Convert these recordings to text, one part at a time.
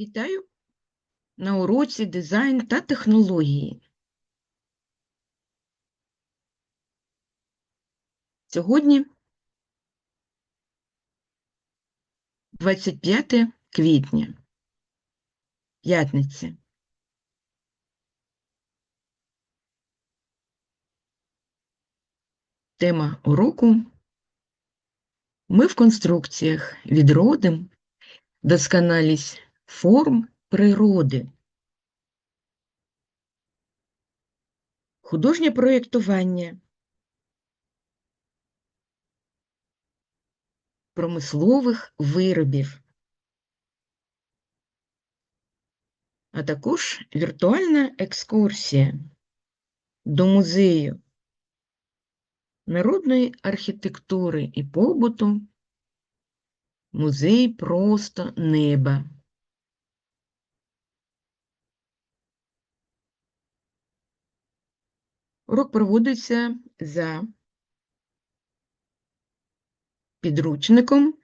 Вітаю на уроці дизайн та технології. Сьогодні 25 квітня, п'ятниця. Тема уроку Ми в конструкціях відродим досконалість форм природи. Художнє проєктування промислових виробів, а також віртуальна екскурсія до музею народної архітектури і побуту Музей просто неба. Урок проводиться за підручником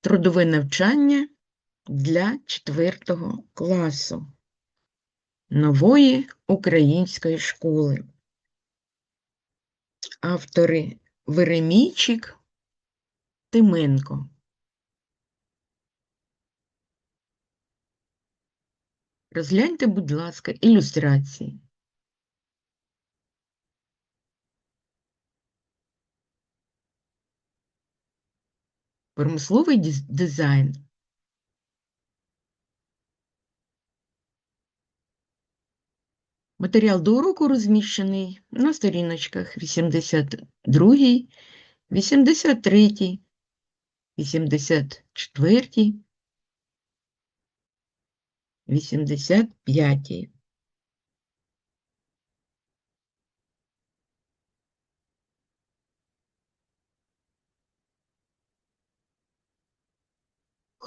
Трудове навчання для 4 класу нової української школи. Автори Веремійчик Тименко. Розгляньте, будь ласка, ілюстрації. Промисловий дизайн. Матеріал до уроку розміщений на сторіночках 82, 83, 84, 85.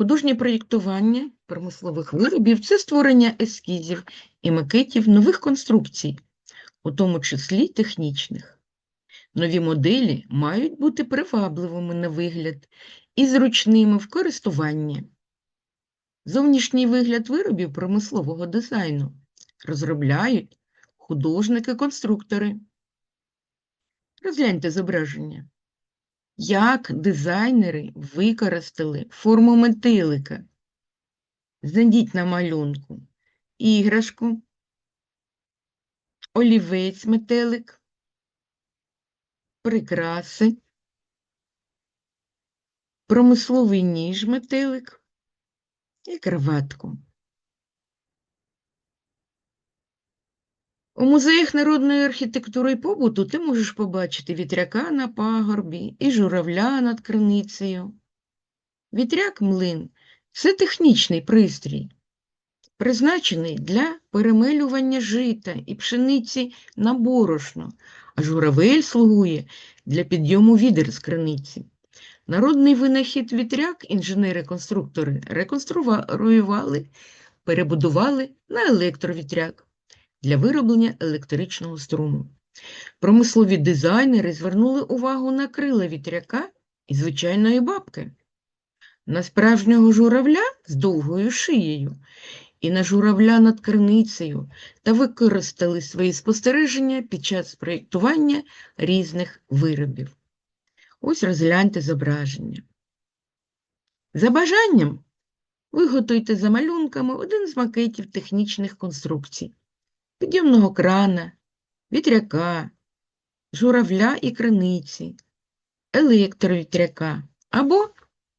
Художнє проєктування промислових виробів це створення ескізів і макетів нових конструкцій, у тому числі технічних. Нові моделі мають бути привабливими на вигляд і зручними в користуванні. Зовнішній вигляд виробів промислового дизайну розробляють художники-конструктори. Розгляньте зображення. Як дизайнери використали форму метелика? Знайдіть на малюнку. Іграшку, олівець метелик, прикраси, промисловий ніж метелик. І краватку. У музеях народної архітектури і побуту ти можеш побачити вітряка на пагорбі і журавля над криницею. Вітряк-млин це технічний пристрій, призначений для перемелювання жита і пшениці на борошно, а журавель слугує для підйому відер з криниці. Народний винахід вітряк інженери-конструктори реконструювали, перебудували на електровітряк для вироблення електричного струму. Промислові дизайнери звернули увагу на крила вітряка і звичайної бабки, на справжнього журавля з довгою шиєю і на журавля над криницею та використали свої спостереження під час проєктування різних виробів. Ось розгляньте зображення. За бажанням виготуйте за малюнками один з макетів технічних конструкцій підйомного крана, вітряка, журавля і криниці, електровітряка або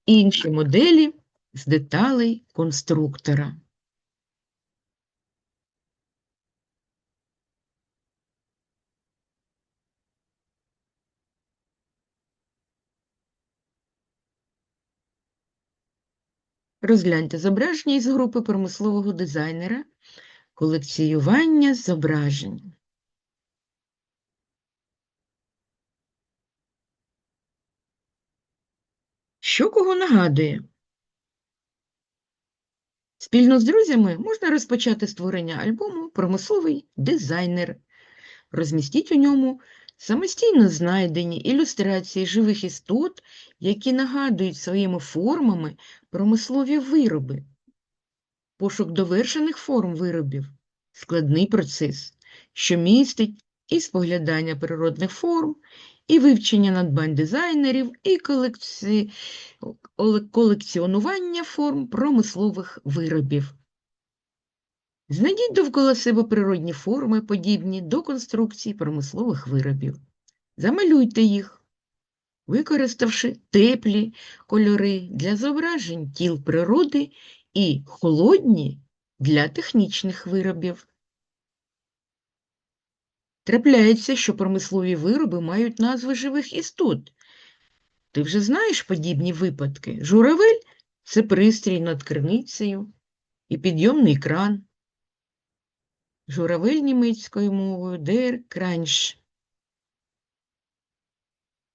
інші моделі з деталей конструктора. Розгляньте зображення із групи промислового дизайнера колекціювання зображень. Що кого нагадує? Спільно з друзями можна розпочати створення альбому Промисловий дизайнер. Розмістіть у ньому самостійно знайдені ілюстрації живих істот, які нагадують своїми формами промислові вироби. Пошук довершених форм виробів – складний процес, що містить і споглядання природних форм, і вивчення надбань дизайнерів, і колекці... колекціонування форм промислових виробів. Знайдіть довкола себе природні форми, подібні до конструкцій промислових виробів. Замалюйте їх, використавши теплі кольори для зображень тіл природи і холодні для технічних виробів. Трапляється, що промислові вироби мають назви живих істот. Ти вже знаєш подібні випадки. Журавель – це пристрій над криницею і підйомний кран. Журавель німецькою мовою der Kranch.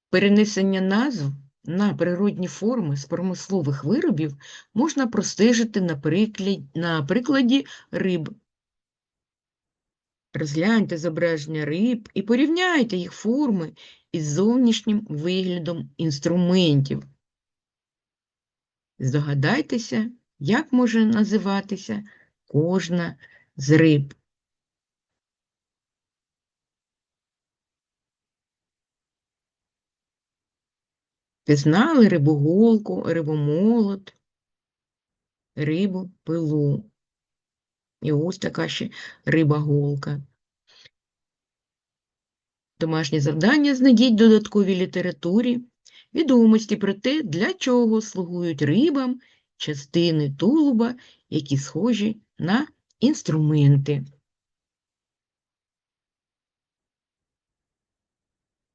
Перенесення назв на природні форми з промислових виробів можна простежити на прикладі, на прикладі риб. Розгляньте зображення риб і порівняйте їх форми із зовнішнім виглядом інструментів. Здогадайтеся, як може називатися кожна з риб. Пізнали рибоголку, рибомолот, рибу пилу. І ось така ще риба-голка. Домашнє завдання знайдіть додатковій літературі відомості про те, для чого слугують рибам частини тулуба, які схожі на інструменти.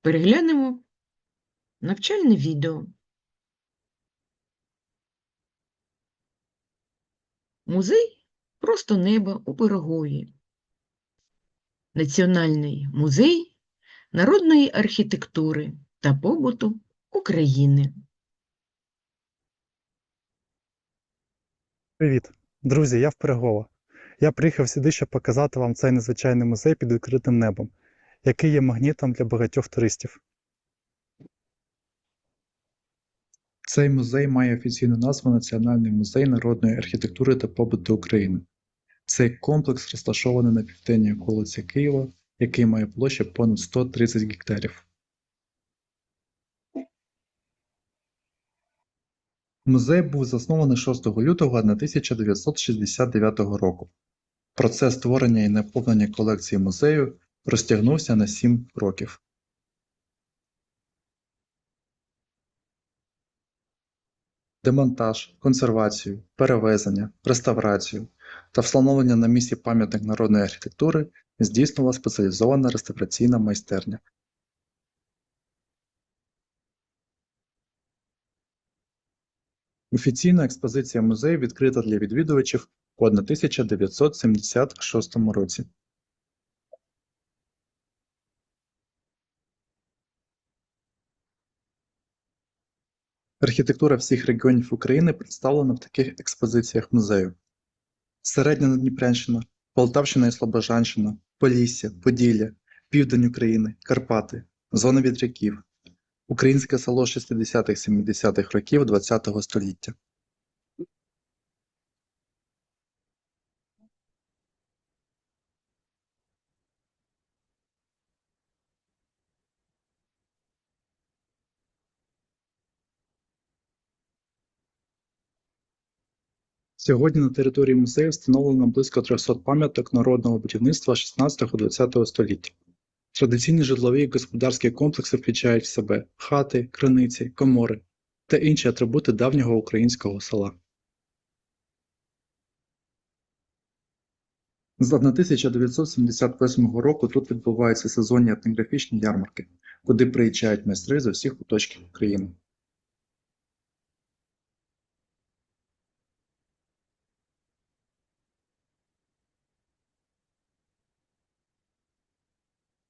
Переглянемо навчальне відео. Музей просто небо у Пирогові. Національний музей народної архітектури та побуту України. Привіт, друзі, я в Пирогова. Я приїхав сюди, щоб показати вам цей незвичайний музей під відкритим небом, який є магнітом для багатьох туристів. Цей музей має офіційну назву Національний музей народної архітектури та побуту України. Цей комплекс розташований на південній околиці Києва, який має площу понад 130 гектарів. Музей був заснований 6 лютого 1969 року. Процес створення і наповнення колекції музею розтягнувся на 7 років. Демонтаж, консервацію, перевезення, реставрацію та встановлення на місці пам'ятник народної архітектури здійснювала спеціалізована реставраційна майстерня. Офіційна експозиція музею відкрита для відвідувачів у 1976 році. Архітектура всіх регіонів України представлена в таких експозиціях музею: Середня Дніпрянщина, Полтавщина і Слобожанщина, Полісся, Поділля, Південь України, Карпати, зона вітряків, Українське село 60-70-х років ХХ століття. Сьогодні на території музею встановлено близько 300 пам'яток народного будівництва 16-20 століття. Традиційні житлові і господарські комплекси включають в себе хати, криниці, комори та інші атрибути давнього українського села. З 1978 року тут відбуваються сезонні етнографічні ярмарки, куди приїжджають майстри з усіх куточків України.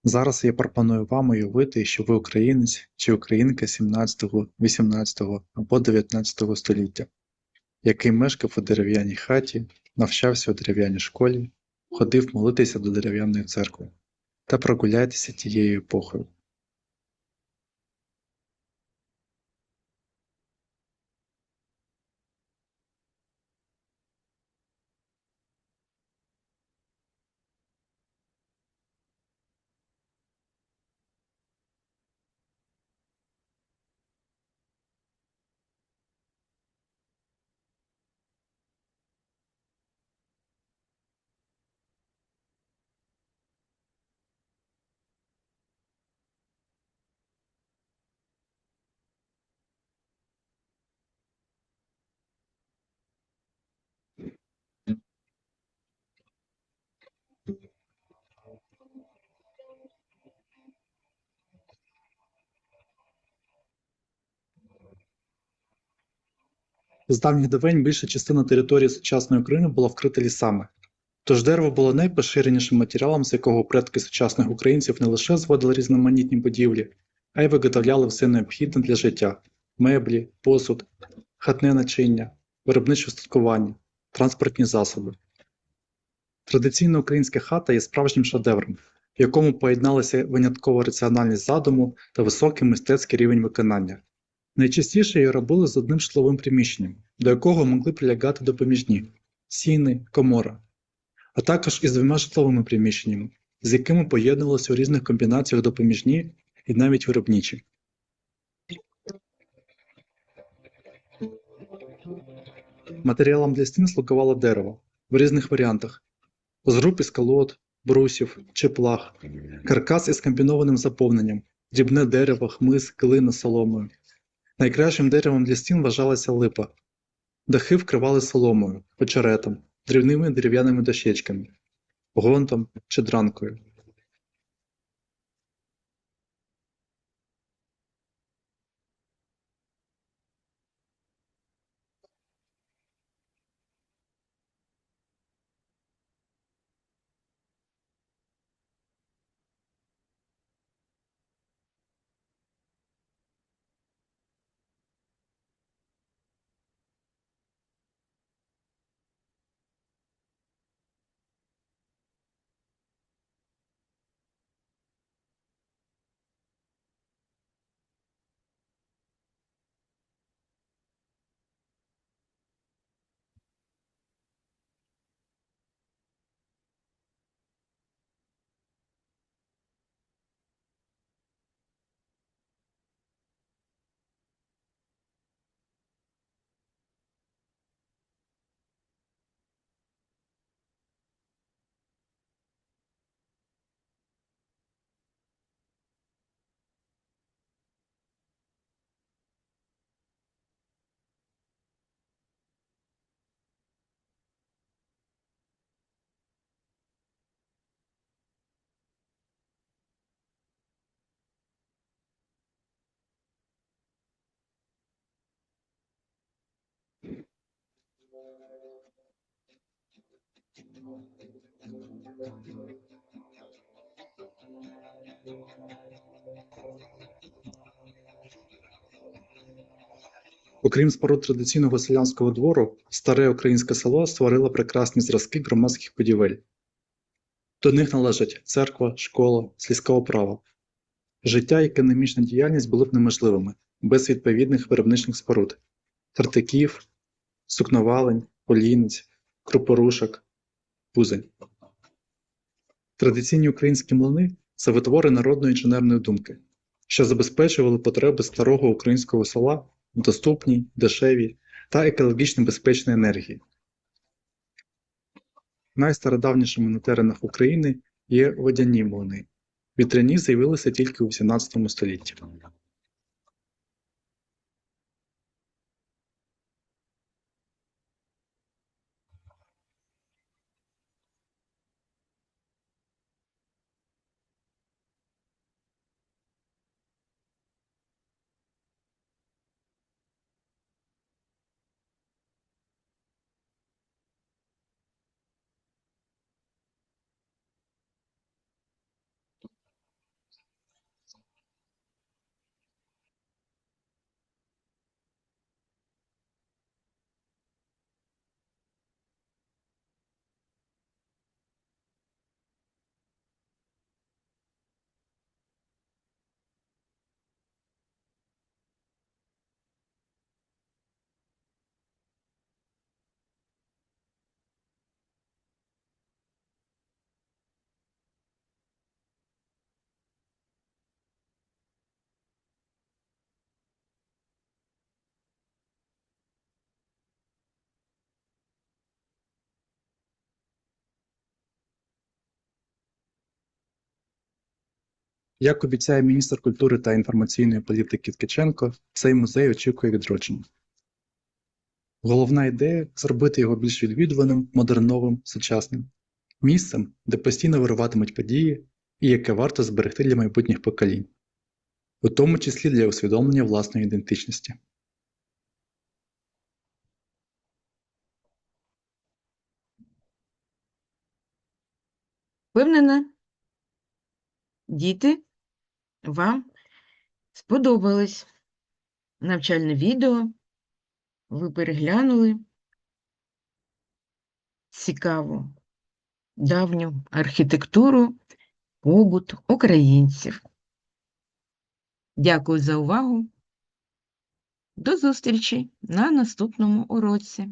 Зараз я пропоную вам уявити, що ви українець чи українка 17, 18 або 19 століття, який мешкав у дерев'яній хаті, навчався у дерев'яній школі, ходив молитися до дерев'яної церкви та прогуляйтеся тією епохою. З давніх давень більша частина території сучасної України була вкрита лісами. Тож дерево було найпоширенішим матеріалом, з якого предки сучасних українців не лише зводили різноманітні будівлі, а й виготовляли все необхідне для життя меблі, посуд, хатне начиння, виробниче устаткування, транспортні засоби. Традиційна українська хата є справжнім шедевром, в якому поєдналися виняткова раціональність задуму та високий мистецький рівень виконання. Найчастіше її робили з одним житловим приміщенням, до якого могли прилягати допоміжні сіни, комора, а також із двома житловими приміщеннями, з якими поєднувалися у різних комбінаціях допоміжні і навіть виробничі. Матеріалом для стін слугувало дерево в різних варіантах: зруб із колод, брусів чи плах, каркас із комбінованим заповненням, дрібне дерево, хмиз, клина соломою. Найкращим деревом для стін вважалася липа. Дахи вкривали соломою, очеретом, дрібними дерев'яними дощечками, гонтом чи дранкою. Окрім споруд традиційного селянського двору, старе українське село створило прекрасні зразки громадських будівель. До них належать церква, школа, сільська управа. Життя і економічна діяльність були б неможливими без відповідних виробничних споруд тертиків, сукновалень, олійниць, крупорушок, пузень. Традиційні українські млини це витвори народної інженерної думки, що забезпечували потреби старого українського села в доступній, дешевій та екологічно безпечній енергії. Найстародавнішими на теренах України є водяні млини. Вітряні з'явилися тільки у XVIII столітті. Як обіцяє міністр культури та інформаційної політики Ткаченко, цей музей очікує відродження. Головна ідея зробити його більш відвідуваним, модерновим, сучасним місцем, де постійно вируватимуть події і яке варто зберегти для майбутніх поколінь, у тому числі для усвідомлення власної ідентичності. Впевнена, діти вам сподобалось навчальне відео, ви переглянули цікаву давню архітектуру, побут українців. Дякую за увагу. До зустрічі на наступному уроці.